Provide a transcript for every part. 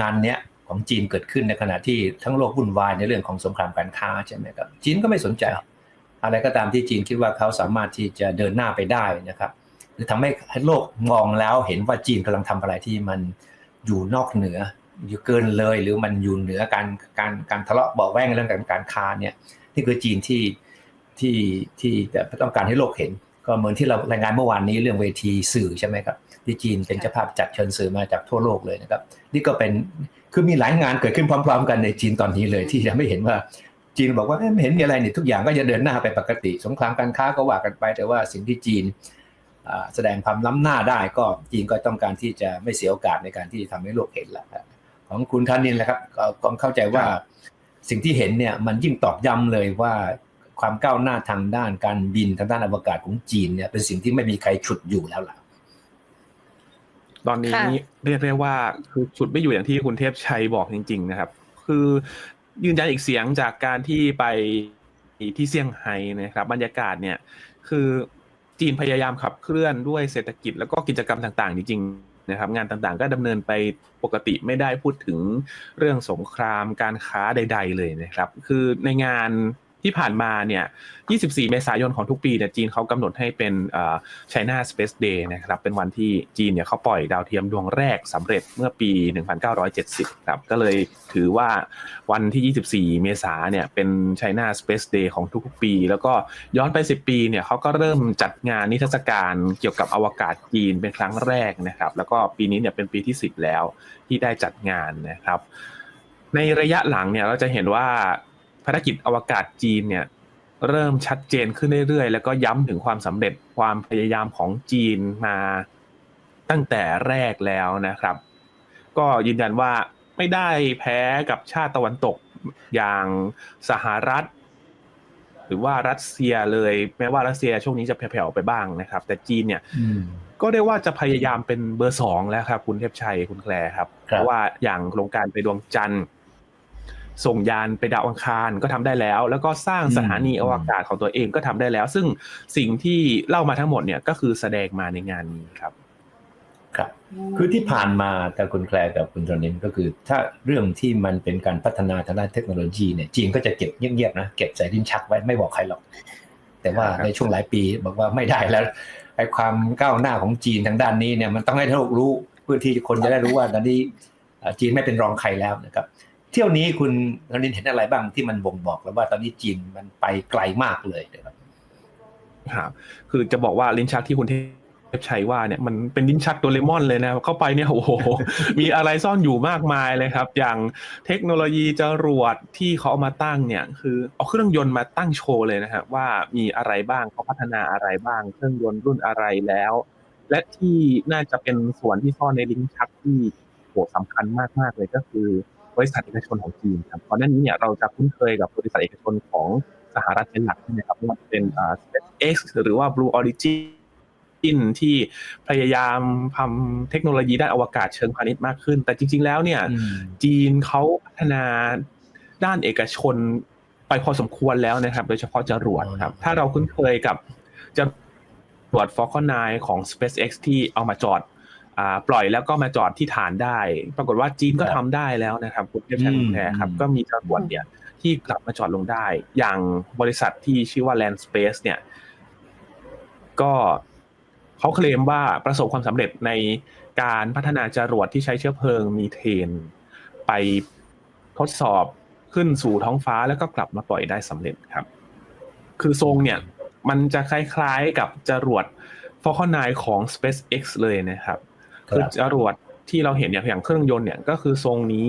งานเนี้ยของจีนเกิดขึ้นในขณะที่ทั้งโลกวุ่นวายในเรื่องของสงครามการค้าใช่ไหมครับจีนก็ไม่สนใจ อะไรก็ตามที่จีนคิดว่าเขาสามารถที่จะเดินหน้าไปได้นะครับหรือทำให้โลกมองแล้วเห็นว่าจีนกำลังทำอะไรที่มันอยู่นอกเหนือ อยู่เกินเลยหรือมันอยู่เหนือการการการทะเลาะเบาแวงเรื่องการการค้าเนี่ยนี่คือจีนที่ที่ที่ต้องการให้โลกเห็น ก็เหมือนที่เรารายงานเมื่อวานนี้เรื่องเวทีสื่อใช่ไหมครับ ที่จีนเป็นเจ้าภาพจัดเชิญสื่อมาจากทั่วโลกเลยนะครับ นี่ก็เป็นคือมีหลายงานเกิดขึ้นพร้อม ๆ กันในจีนตอนนี้เลยที่ทำให้เห็นว่าจีนบอกว่าไม่เห็นมีอะไรนี่ทุกอย่างก็จะเดินหน้าไปปกติ สงครามการค้าก็ว่ากันไป แต่ว่าสิ่งที่จีนแสดงความล้ำหน้าได้ก็จีนก็ต้องการที่จะไม่เสียโอกาสในการที่ทำให้โลกเห็นแหละของคุณท่านนินแหละครับก็เข้าใจว่าสิ่งที่เห็นเนี่ยมันยิ่งตอกย้ำเลยว่าความก้าวหน้าทางด้านการบินทางด้านอวกาศของจีนเนี่ยเป็นสิ่งที่ไม่มีใครฉุดอยู่แล้วล่ะ ตอนนี้เรียกได้ว่าคือฉุดไม่อยู่อย่างที่คุณเทพชัยบอกจริง ๆ นะครับ คือยืนยันอีกเสียงจากการที่ไปที่เซี่ยงไฮ้นะครับ บรรยากาศเนี่ย คือจีนพยายามขับเคลื่อนด้วยเศรษฐกิจแล้วก็กิจกรรมต่างๆ จริงๆนะครับ งานต่างๆ ก็ดำเนินไปปกติไม่ได้พูดถึงเรื่องสงครามการค้าใด ๆ เลยนะครับ คือในงาน ที่ผ่านมาเนี่ย 24 เมษายนของทุกปีเนี่ยจีนเขากำหนดให้เป็น China Space Day นะครับ เป็นวันที่จีนเนี่ยเขาปล่อยดาวเทียมดวงแรกสำเร็จเมื่อปี 1970 ครับ ก็เลยถือว่าวันที่ 24 เมษาเนี่ยเป็น China Space Day ของทุกๆปี แล้วก็ย้อนไป 10 ปีเนี่ยเขาก็เริ่มจัดงานนิทรรศการเกี่ยวกับอวกาศจีนเป็นครั้งแรกนะครับ แล้วก็ปีนี้เนี่ยเป็นปีที่ 10 แล้วที่ได้จัดงานนะครับในระยะหลังเนี่ยเราจะเห็นว่า ภารกิจอวกาศจีนเนี่ยเริ่มชัดเจนขึ้นเรื่อยๆ แล้วก็ย้ำถึงความสำเร็จความพยายามของจีนมาตั้งแต่แรกแล้วนะครับ ก็ยืนยันว่าไม่ได้แพ้กับชาติตะวันตกอย่างสหรัฐ หรือว่ารัสเซียเลย แม้ว่ารัสเซียช่วงนี้จะแผ่วๆไปบ้างนะครับ แต่จีนเนี่ยก็ได้ว่าจะพยายามเป็นเบอร์สองแล้วครับ คุณเทพชัยคุณแคลครับเพราะว่าอย่างโครงการไปดวงจันทร์ ส่งยานไปดาวอังคารก็ทำได้แล้ว แล้วก็สร้างสถานีอวกาศของตัวเองก็ทำได้แล้ว ซึ่งสิ่งที่เล่ามาทั้งหมดเนี่ยก็คือแสดงมาในงานนี้ครับ ครับ คือที่ผ่านมาแต่คุณแคลกับคุณจอนินก็คือ ถ้าเรื่องที่มันเป็นการพัฒนาทางด้านเทคโนโลยีเนี่ยจีนก็จะเก็บเงียบๆนะเก็บใส่ลิ้นชักไว้ไม่บอกใครหรอก แต่ว่าในช่วงหลายปีบอกว่าไม่ได้แล้วไอ้ความก้าวหน้าของจีนทางด้านนี้เนี่ยมันต้องให้โลกรู้เพื่อที่คนจะได้รู้ว่าตอนนี้จีนไม่เป็นรองใครแล้วนะครับ เที่ยวนี้คุณธนินเห็นอะไรบ้างที่มันบ่งบอกแล้วว่าตอนนี้จีนมันไปไกลมากเลยครับครับคือจะบอกว่าลิ้นชักที่คุณเทพชัยว่าเนี่ยมันเป็นลิ้นชักตัวเลมอนเลยนะเข้าไปเนี่ยโอ้โหมีอะไรซ่อนอยู่มากมายเลยครับ อย่างเทคโนโลยีจรวดที่เขาเอามาตั้งเนี่ยคือเอาเครื่องยนต์มาตั้งโชว์เลยนะครับว่ามีอะไรบ้างเขาพัฒนาอะไรบ้าง เครื่องยนต์รุ่นอะไรแล้ว และที่น่าจะเป็นส่วนที่ซ่อนในลิ้นชักที่โหสำคัญมากๆเลยก็คือ บริษัทเอกชนของจีนครับก่อนหน้านี้เนี่ยเราจะคุ้นเคยกับบริษัทเอกชนของสหรัฐเป็นหลักใช่ไหมครับไม่ว่าจะเป็น SpaceX หรือว่า Blue Origin ที่พยายามทำเทคโนโลยีด้านอวกาศเชิงพาณิชย์มากขึ้น แต่จริง ๆ แล้วเนี่ย จีนเขาพัฒนาด้านเอกชนไปพอสมควรแล้วนะครับ โดยเฉพาะจรวดครับ ถ้าเราคุ้นเคยกับจรวด Falcon 9 ของ SpaceX ที่เอามาจอด ปล่อยแล้วก็มาจอดที่ฐานได้ ปรากฏว่าจีนก็ทำได้แล้วนะครับคุณเทพชัยคุณแพรครับ ก็มีจรวดเนี่ยที่กลับมาจอดลงได้ อย่างบริษัทที่ชื่อว่า Land Space เนี่ย ก็เขาเคลมว่าประสบความสำเร็จในการพัฒนาจรวดที่ใช้เชื้อเพลิงมีเทน ไปทดสอบขึ้นสู่ท้องฟ้าแล้วก็กลับมาปล่อยได้สำเร็จครับ คือทรงเนี่ย มันจะคล้ายๆกับจรวด Falcon 9ของ SpaceX เลยนะครับ คือจรวดที่เราเห็นอย่างเครื่องยนต์เนี่ยก็คือทรงนี้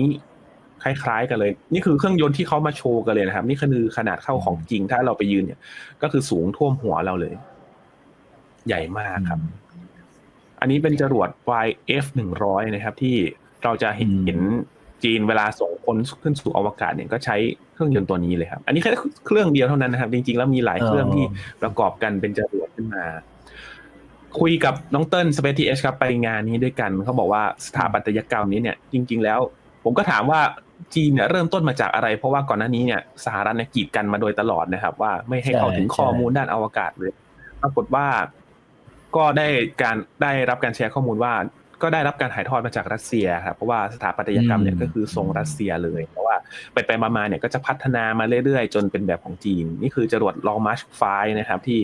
คล้ายๆกันเลย นี่คือเครื่องยนต์ที่เขามาโชว์กันเลยนะครับ นี่คือขนาดเข้าของจริงถ้าเราไปยืนเนี่ย ก็คือสูงท่วมหัวเราเลย ใหญ่มากครับ อันนี้เป็นจรวด YF หนึ่งร้อยนะครับ ที่เราจะเห็นจีนเวลาส่งคนขึ้นสู่อวกาศเนี่ยก็ใช้เครื่องยนต์ตัวนี้เลยครับ อันนี้แค่เครื่องเดียวเท่านั้นนะครับ จริงๆ แล้วมีหลายเครื่องที่ประกอบกันเป็นจรวดขึ้นมา คุยกับน้องเติ้ลสเปซทีเอชครับไปงานนี้ด้วยกันเขาบอกว่าสถาปัตยกรรมนี้เนี่ยจริง ๆ แล้ว ผมก็ถามว่าจีนเนี่ยเริ่มต้นมาจากอะไร เพราะว่าก่อนหน้านี้เนี่ยสหรัฐเนี่ยกีดกันมาโดยตลอดนะครับ ว่าไม่ให้เข้าถึงข้อมูลด้านอวกาศเลยปรากฏว่าก็ได้การได้รับการแชร์ข้อมูลว่า ก็ได้รับการถ่ายทอดมาจากรัสเซียครับเพราะว่าสถาปัตยกรรมเนี่ยก็คือทรงรัสเซียเลยเพราะว่าไปไปมาๆเนี่ยก็จะพัฒนามาเรื่อยๆ จนเป็นแบบของจีน นี่คือจรวดลองมาร์ชไฟนะครับที่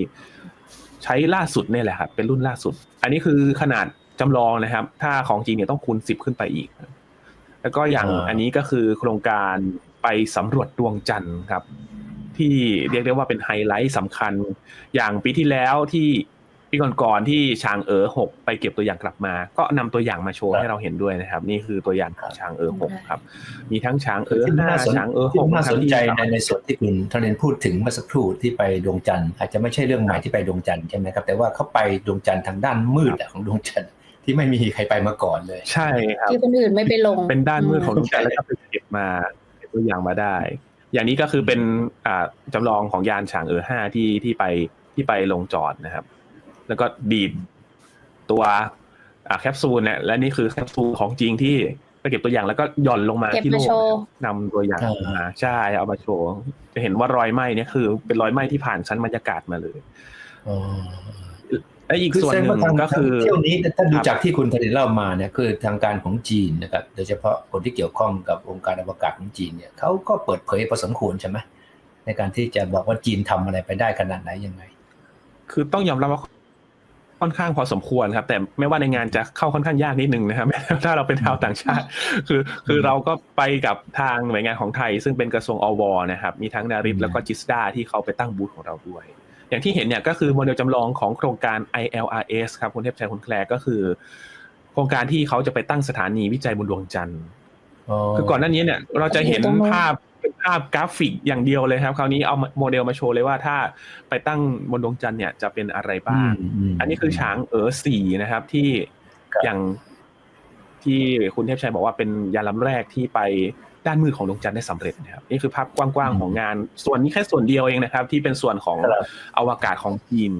ใช้ล่าสุดเนี่ยแหละครับเป็นรุ่นล่าสุด อันนี้คือขนาดจำลองนะครับ ถ้าของจริงเนี่ยต้องคูณสิบขึ้นไปอีก แล้วก็อย่างอ่าอันนี้ก็คือโครงการไปสำรวจดวงจันทร์ครับ ที่เรียกได้ว่าเป็นไฮไลท์สำคัญ อย่างปีที่แล้วที่ ปีก่อนๆที่ช้างเอ๋อหกไปเก็บตัวอย่างกลับมา ก็นำตัวอย่างมาโชว์ครับให้เราเห็นด้วยนะครับ นี่คือตัวอย่างของช้างเอ๋อหกครับ มีทั้งช้างเอ๋คืออที่ห้าน่าสนช้างเอ๋อหที่กน่าสนใจครับในในส่วนที่คุณธเนนพูดถึงเมื่อสักครู่ที่ไปดวงจันทร์อาจจะไม่ใช่เรื่องใหม่ที่ไปดวงจันทร์ใช่ไหมครับแต่ว่าเขาไปดวงจันทร์ทางด้านมืดอะของดวงจันทร์ที่ไม่มีใครไปมาก่อนเลย ใช่ครับที่คนอื่นไม่ไปลง เป็นด้านมืดของดวงจันทร์อืมแล้วก็ไปเก็บมาเก็บตัวอย่างมาได้ อย่างนี้ก็คือเป็นอ่าจำลองของยานฉางเอ๋อห้าที่ที่ไปที่ไปลงจอดนะครับ แล้วก็ดีดตัวอ่าแคปซูลเนี่ยและนี่คือแคปซูลของจริงที่ไปเก็บตัวอย่างแล้วก็หย่อนลงมาเก็บที่โลมากโชว์นะครับนำตัวอย่างอ่ามาใช่เอามาโชว์จะเห็นว่ารอยไหม้เนี่ยคือ เป็นรอยไหม้ที่ผ่านชั้นบรรยากาศมาเลยอ๋อและอีกคือส่วนแสดหงนึ่ว่างทางก็คือเที่ยวนี้ถ้าดูครับจากที่คุณธเนนเล่ามาเนี่ยคือทางการของจีนนะครับโดยเฉพาะคนที่เกี่ยวข้องกับองค์การอวกาศของจีนเนี่ยเขาก็เปิดเผยพอสมควรใช่ไหมในการที่จะบอกว่าจีนทำอะไรไปได้ขนาดไหนยังไง คือต้องยอมรับว่า ค่อนข้างพอสมควรครับ แต่ไม่ว่าในงานจะเข้าค่อนข้างยากนิดนึงนะครับ ถ้าเราเป็นชาวต่างชาติ คือคือเราก็ไปกับทางหน่วยงานของไทย ซึ่งเป็นกระทรวงอวนะครับ มีทั้งนาริตอืมแล้วก็จิสดาที่เขาไปตั้งบูธของเราด้วย อย่างที่เห็นเนี่ยก็คือโมเดลจำลองของโครงการ ILRS ครับคุณเทพชัยคุณแคลร์ก็คือ โครงการที่เขาจะไปตั้งสถานีวิจัยบนดวงจันทร์คือก่อนหน้านี้เนี่ยเราจะเห็นตรงนู้นภาพ เป็นภาพกราฟิกอย่างเดียวเลยครับ คราวนี้เอาโมเดลมาโชว์เลยว่าถ้าไปตั้งบนดวงจันทร์เนี่ยจะเป็นอะไรบ้าง อันนี้คือช้างเอ๋อสี่นะครับ ที่ครับอย่างที่คุณเทพชัยบอกว่าเป็นยานลำแรกที่ไปด้านมือของดวงจันทร์ได้สำเร็จนะครับนี่คือภาพกว้างๆของงาน ส่วนนี้แค่ส่วนเดียวเองนะครับ ที่เป็นส่วนของครับอวกาศของจีน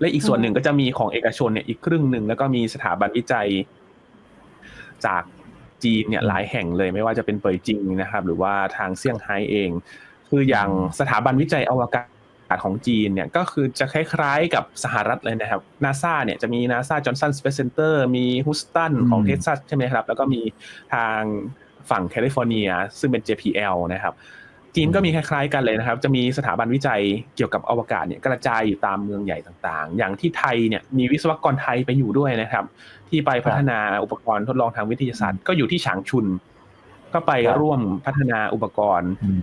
และอีกส่วนหนึ่งก็จะมีของเอกชนเนี่ยอีกครึ่งหนึ่งแล้วก็มีสถาบันวิจัย จาก จีนเนี่ยหลายแห่งเลยไม่ว่าจะเป็นเป่ยจิงนะครับ หรือว่าทางเซี่ยงไฮ้เอง คืออย่างสถาบันวิจัยอวกาศของจีนเนี่ยก็คือจะคล้ายๆกับสหรัฐเลยนะครับนาซาเนี่ยจะมีนาซาจอห์นสันสเปซเซนเตอร์มีฮูสตันของอืมเท็กซัสใช่ไหมครับ แล้วก็มีทางฝั่งแคลิฟอร์เนีย ซึ่งเป็น JPL นะครับ จีนก็มีคล้ายๆกันเลยนะครับ จะมีสถาบันวิจัยเกี่ยวกับอวกาศเนี่ยกระจายอยู่ตามเมืองใหญ่ต่างๆ อย่างที่ไทยเนี่ยมีวิศวกรไทยไปอยู่ด้วยนะครับ ที่ไปพัฒนาอุปกรณ์ทดลองทางวิทยาศาสตร์ ก็อยู่ที่ฉางชุน ก็ไปครับร่วมพัฒนาอุปกรณ์อืม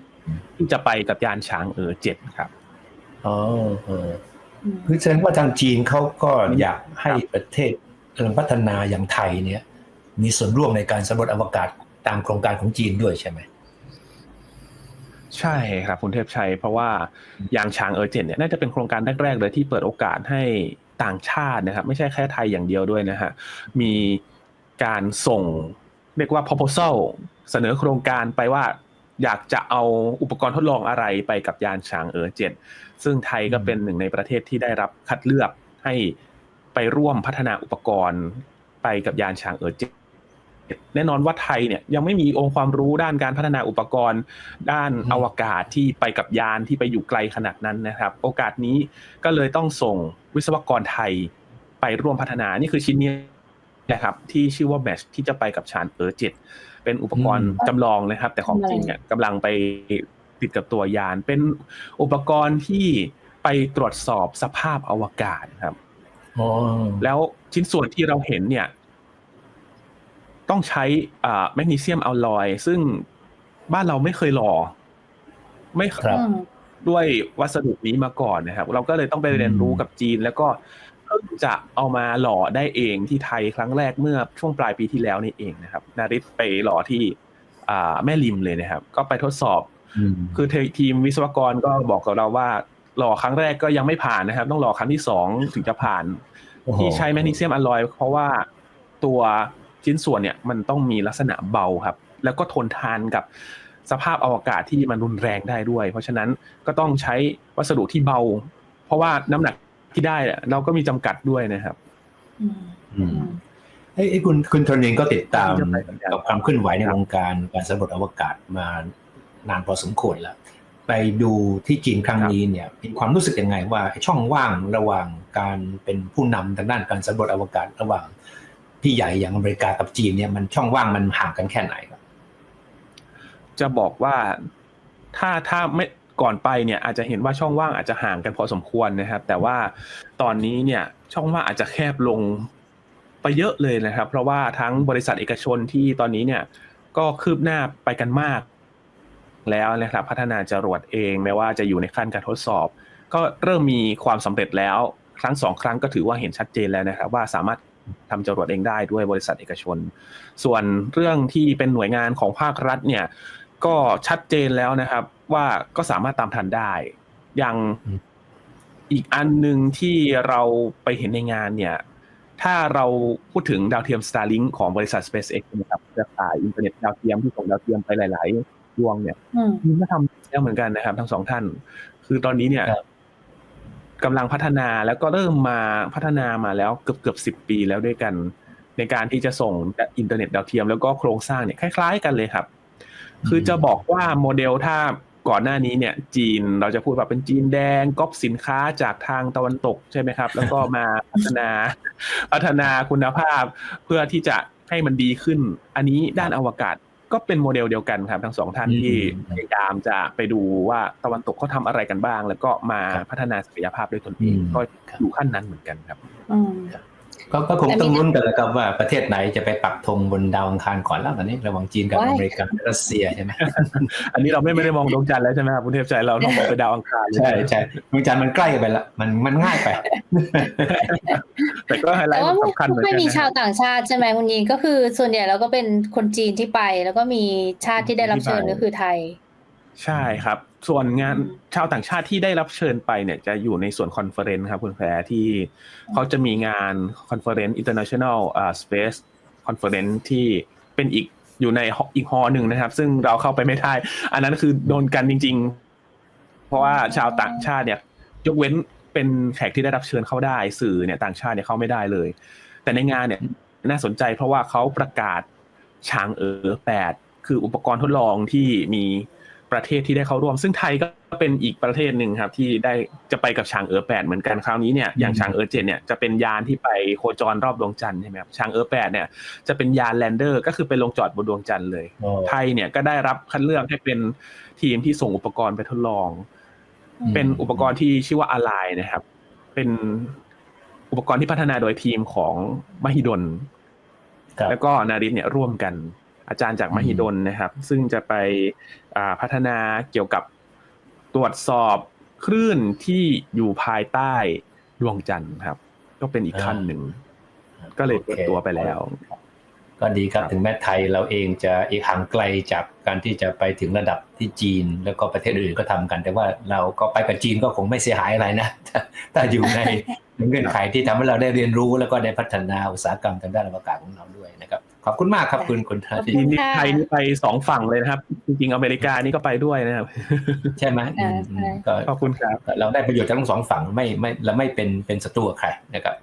ที่จะไปกับยานช้างเออเจ็ดครับอ๋อเอออืมคือแสดงว่าทางจีนเขาก็อยากให้ประเทศกำลังพัฒนาอย่างไทยเนี่ย มีส่วนร่วมในการสำรวจอวกาศตามโครงการของจีนด้วยใช่ไหม ใช่ครับคุณเทพชัย เพราะว่ายางช้างเออเจ็ดเนี่ยน่าจะเป็นโครงการแรกๆเลยที่เปิดโอกาสให้ต่างชาตินะครับ ไม่ใช่แค่ไทยอย่างเดียวด้วยนะฮะมีการส่งเรียกว่า proposal เสนอโครงการไปว่าอยากจะเอาอุปกรณ์ทดลองอะไรไปกับยานช้างเออเจ็ดซึ่งไทยก็เป็นหนึ่งในประเทศที่ได้รับคัดเลือกให้ไปร่วมพัฒนาอุปกรณ์ไปกับยานช้างเออเจ็ด แน่นอนว่าไทยเนี่ยยังไม่มีองค์ความรู้ด้านการพัฒนาอุปกรณ์ ด้านอืมอวกาศที่ไปกับยานที่ไปอยู่ไกลขนาดนั้นนะครับ โอกาสนี้ก็เลยต้องส่งวิศวกรไทยไปร่วมพัฒนานี่คือชิ้นนี้นะครับที่ชื่อว่าแมชที่จะไปกับชานเออเจ็ดเป็นอุปกรณ์จำลองนะครับ แต่ของจริงเนี่ยกำลังไปติดกับตัวยาน เป็นอุปกรณ์ที่ไปตรวจสอบสภาพอวกาศครับอ๋อแล้วชิ้นส่วนที่เราเห็นเนี่ย ต้องใช้อ่าแมกนีเซียมอัลลอยซึ่งบ้านเราไม่เคยหล่อ ไม่เคครับอืมด้วยวัสดุนี้มาก่อนนะครับ เราก็เลยต้องไปเรียนรู้กับจีน แล้วก็เพิ่งจะเอามาหล่อได้เองที่ไทยครั้งแรกเมื่อช่วงปลายปีที่แล้วนี่เองนะครับ นาริตไปหล่อที่อ่าแม่ริมเลยนะครับ ก็ไปทดสอบอืมคือทีมวิศวกรก็บอกกับเราว่า หล่อครั้งแรกก็ยังไม่ผ่านนะครับ ต้องหล่อครั้งที่สองถึงจะผ่านโอ้โหที่ใช้แมกนีเซียมอลลอยเพราะว่าตัว ชิ้นส่วนเนี่ยมันต้องมีลักษณะเบาครับ แล้วก็ทนทานกับสภาพอวกาศที่มันรุนแรงได้ด้วย เพราะฉะนั้นก็ต้องใช้วัสดุที่เบา เพราะว่าน้ำหนักที่ได้อะเราก็มีจำกัดด้วยนะครับอืมอือืมมเอ้ยเอ้ยคุณคุณทนเองก็ติดตามที่จะไปกับยานกับความเคลื่อนไหวในวงการการสำรวจอวกาศมานานพอสมควรแล้ว ไปดูที่จีนครั้งนี้เนี่ยมีความรู้สึกยังไงว่าไอ้ช่องว่างระหว่างการเป็นผู้นำทางด้านการสำรวจอวกาศระหว่าง พี่ใหญ่อย่างอเมริกากับจีนเนี่ยมันช่องว่างมันห่างกันแค่ไหนครับ จะบอกว่าถ้าถ้าไม่ก่อนไปเนี่ยอาจจะเห็นว่าช่องว่างอาจจะห่างกันพอสมควรนะครับ แต่ว่าตอนนี้เนี่ยช่องว่างอาจจะแคบลงไปเยอะเลยนะครับ เพราะว่าทั้งบริษัทเอกชนที่ตอนนี้เนี่ยก็คืบหน้าไปกันมาก แล้วนะครับพัฒนาจรวดเองแม้ว่าจะอยู่ในขั้นการทดสอบ ก็เริ่มมีความสำเร็จแล้ว ครั้งสองครั้งก็ถือว่าเห็นชัดเจนแล้วนะครับ ว่าสามารถ ทำจรวดเองได้ด้วยบริษัทเอกชน ส่วนเรื่องที่เป็นหน่วยงานของภาครัฐเนี่ย ก็ชัดเจนแล้วนะครับ ว่าก็สามารถตามทันได้ อย่างอืมอีกอันหนึ่งที่เราไปเห็นในงานเนี่ย ถ้าเราพูดถึงดาวเทียม Starlink ของบริษัท SpaceX นะครับเครือข่ายอินเทอร์เน็ตดาวเทียมที่ส่งดาวเทียมไปหลาย ๆ ดวงเนี่ยอืมทีมก็ทำแล้วเหมือนกันนะครับ ทั้งสองท่าน คือตอนนี้เนี่ยครับ กำลังพัฒนาแล้วก็เริ่มมาพัฒนามาแล้วเกือบเกือบสิบปีแล้วด้วยกัน ในการที่จะส่งอินเทอร์เน็ตดาวเทียมแล้วก็โครงสร้างเนี่ยคล้าย ๆ กันเลยครับ คือจะบอกว่าโมเดลถ้าก่อนหน้านี้เนี่ย จีนเราจะพูดว่าเป็นจีนแดงก๊อปสินค้าจากทางตะวันตกใช่ไหมครับ แล้วก็มาพัฒนาพัฒนาคุณภาพ เพื่อที่จะให้มันดีขึ้น อันนี้ด้านอวกาศ ก็เป็นโมเดลเดียวกันครับทั้งสองท่านอืมที่อืมพยายามจะไปดูว่าตะวันตกเขาทำอะไรกันบ้าง แล้วก็มาครับพัฒนาศักยภาพด้วยตนเองอืมก็อยู่ขั้นนั้นเหมือนกันครับอืม ก็ก็คงแต่มีต้องลุ้นกันแล้วครับว่าประเทศไหนจะไปปักธงบนดาวอังคารก่อนแล้วตอนนี้ระหว่างจีนกับว้ายอเมริกาและรัสเซียใช่ไหมอันนี้เราไม่ไม่ได้มองดวงจันทร์แล้วใช่ไหมครับคุณเทพใจเราต้องมองไปดาวอังคารเลยใช่ใช่ดวงจันทร์มันใกล้ไปละมันมันง่ายไป แต่ก็ไฮไลแต่ท์ว่ามันสำคัญเหมือนไม่กันมีนะชาวต่างชาติใช่ไหมคุณยิงก็คือส่วนใหญ่เราก็เป็นคนจีนที่ไป แล้วก็มีชาติที่ได้รับเชิญก็คือไทย ใช่ครับ ส่วนงานชาวต่างชาติที่ได้รับเชิญไปเนี่ยจะอยู่ในส่วนคอนเฟอเรนซ์ครับคุณแพรที่เขาจะมีงานคอนเฟอเรนซ์ international อ่า space conference ที่เป็นอีกอยู่ในออีกฮอหนึ่งนะครับ ซึ่งเราเข้าไปไม่ได้ อันนั้นคือโดนกันจริง ๆ เพราะว่าชาวต่างชาติเนี่ย ยกเว้นเป็นแขกที่ได้รับเชิญเข้าได้ สื่อเนี่ยต่างชาติเนี่ยเข้าไม่ได้เลย แต่ในงานเนี่ยน่าสนใจเพราะว่าเขาประกาศช้างเอ๋อแปดคืออุปกรณ์ทดลองที่มี ประเทศที่ได้เข้าร่วม ซึ่งไทยก็เป็นอีกประเทศหนึ่งครับ ที่ได้จะไปกับช้างเอ๋อแปดเหมือนกันคราวนี้เนี่ยอย่างช้างเอ๋อเจ็ดเนี่ยจะเป็นยานที่ไปโคจรรอบดวงจันทร์ใช่ไหมครับช้างเอ๋อแปดเนี่ยจะเป็นยานแลนเดอร์ ก็คือไปลงจอดบนดวงจันทร์เลย ไทยเนี่ยก็ได้รับคัดเลือกให้เป็นทีมที่ส่งอุปกรณ์ไปทดลองอืมเป็นอุปกรณ์ที่ชื่อว่า Ally นะครับ เป็นอุปกรณ์ที่พัฒนาโดยทีมของมหิดลครับแล้วก็นาริศเนี่ยร่วมกัน อาจารย์จากมหิดลนะครับ ซึ่งจะไปอ่าพัฒนาเกี่ยวกับตรวจสอบคลื่นที่อยู่ภายใต้ดวงจันทร์ครับ ก็เป็นอีกขั้นหนึ่ง ก็เลยเปิดตัวไปแล้ว ก็ดีครับครับถึงแม้ไทยเราเองจะอีกห่างไกลจากการที่จะไปถึงระดับที่จีนแล้วก็ประเทศอื่นก็ทำกัน แต่ว่าเราก็ไปกับจีนก็คงไม่เสียหายอะไรนะถ้าถ้าอยู่ในเงื่อนไขที่ทำให้เราได้เรียนรู้แล้วก็ได้พัฒนาอุตสาหกรรมทางด้านอวกาศของเราด้วยนะครับ ขอบคุณมากครับคุณคุณท่าที่ทีนี้ค่ะไทยนี่ไปสองฝั่งเลยนะครับ จริงๆอเมริกานี่ก็ไปด้วยนะครับ ใช่ไหมอืมใช่อืมก็ขอบคุณครับ เราได้ประโยชน์จากทั้งสองฝั่งไม่ไม่เราไม่เป็นเป็นศัตรูกับใครนะครับ